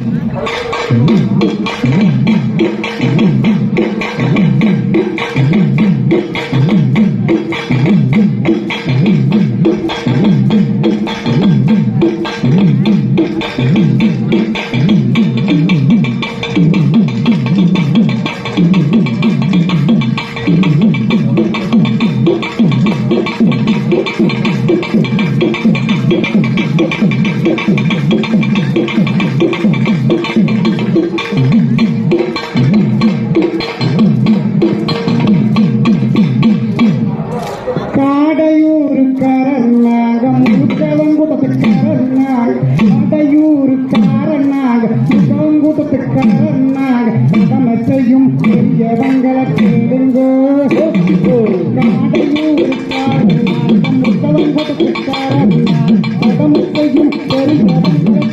Mm-hmm. mm-hmm. முத்தவங்குடத்து கரநாக Kadaiyur காரநாக பெரியவங்கள கேளுங்கோ பெரியவங்கள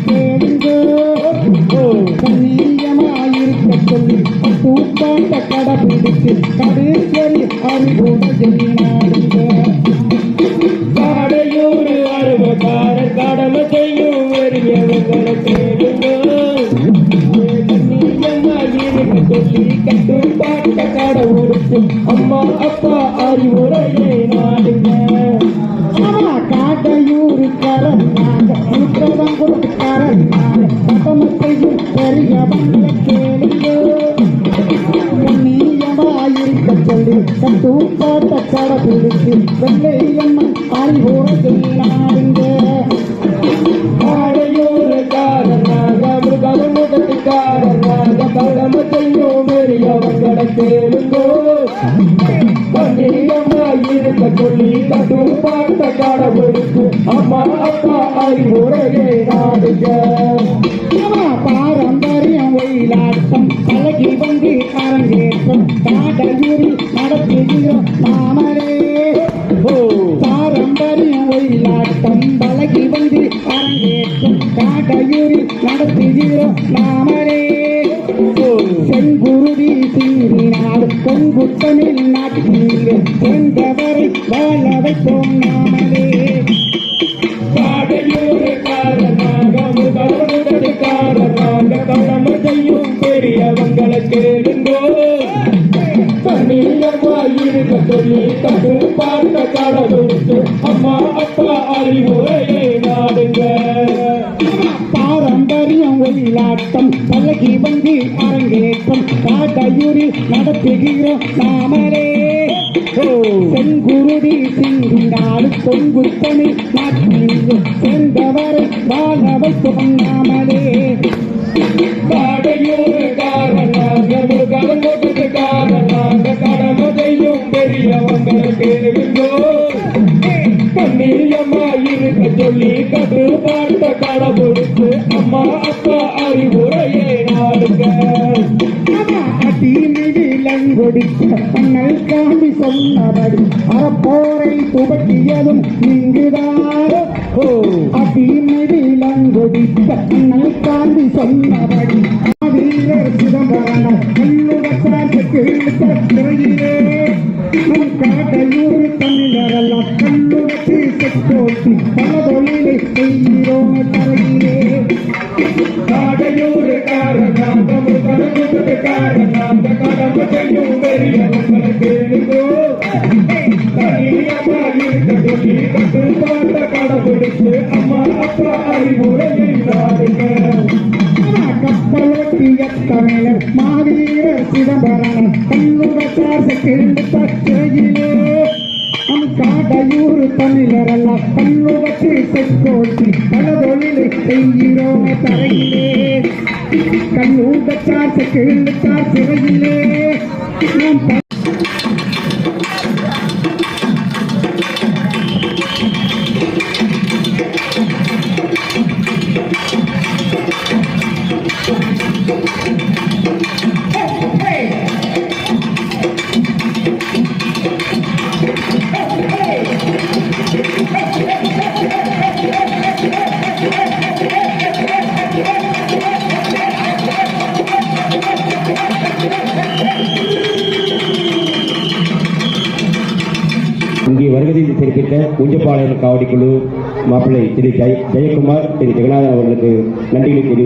கேளுங்கோ கண்ணியமாயிருக்க சொல்லி அறிவுடைய கடவுளுக்கு அம்மா சொல்லி கட்டுப்பாட்ட கடவுளுக்கு அம்மா அப்பா அறிவுரையை நாடுங்க பாரம்பரியம் ஒயிலாட்டம் பழகி வந்து அரங்கேற்றம் காடையூரில் நடத்துகிறோம் நாமரே பாரம்பரியம் ஒயிலாட்டம் பழகி வந்து அரங்கேற்றம் காடையூரில் நடத்துகிறோம் நாமரே செங்குருதி சிந்தினார் கொங்கு தமிழ் நாட்டில் சென்றவரை வாழ வைத்தோம் நாமரே காடையூருக்காரனாக பெரியவங்களை கேளுங்கோ கண்ணியமாயிருக்க சொல்லி கட்டுப்பாட்ட கடவுளுக்கு அம்மா அப்பா அறிவுரையை நாடுங்க பாரம்பரியம் ஒயிலாட்டம் பழகி வந்து அரங்கேற்றம் காட்டையூரில் நடத்துகிறோம் நாமரே செங்குருதி சிந்தினாடு கொங்கு தமிழ் நாட்டில் சென்றவரை வாழ வைத்தோம் நாமரே காடையூருக்காரனாக முருகனுக்காரனாக கடமை செய்யும் பெரியவங்களை கேளுங்கோ கண்ணியமாயிருக்க சொல்லி கட்டுப்பாட்ட கடவுளுக்கு அம்மா அப்பா அறிவுரையை நாடுங்க சொன்னபடி அறப்போரை துவக்கியதும் இங்குதாரோ? அடிமையிலங்கொடிக்க அண்ணல் காந்தி சொன்னபடி. வீரர் சிதம்பரம் கல்லுவசாக்கு திரையிலே நம் காட்டையூர் தமிழரெல்லாம் கல்லுவசி செக்கோட்டி பல தொழிலை செய்கிறோம் தரையிலே காடையூருக்காரனாக முருகனுக்காரனாக கடமை சொல்லி கட்டுப்பாட்ட அம்மா அப்பா அறிவுரையை நாடுங்க கப்பலோட்டிய தமிழர் மாவீரர் சிதம்பரம் கல்லுவசார் கிழந்து பச்சையிலே நம் காடையூர் தமிழரெல்லாம் செக்கோட்டி பல தொழிலை செய்கிறோம் தரையிலே சிறையிலே. வருகை தெரிவித்த குஞ்சப்பாளையம் காவடி குழு மாப்பிள்ளை திரு ஜெயக்குமார் திரு ஜெகநாதன் அவர்களுக்கு நன்றிகளை தெரிவித்து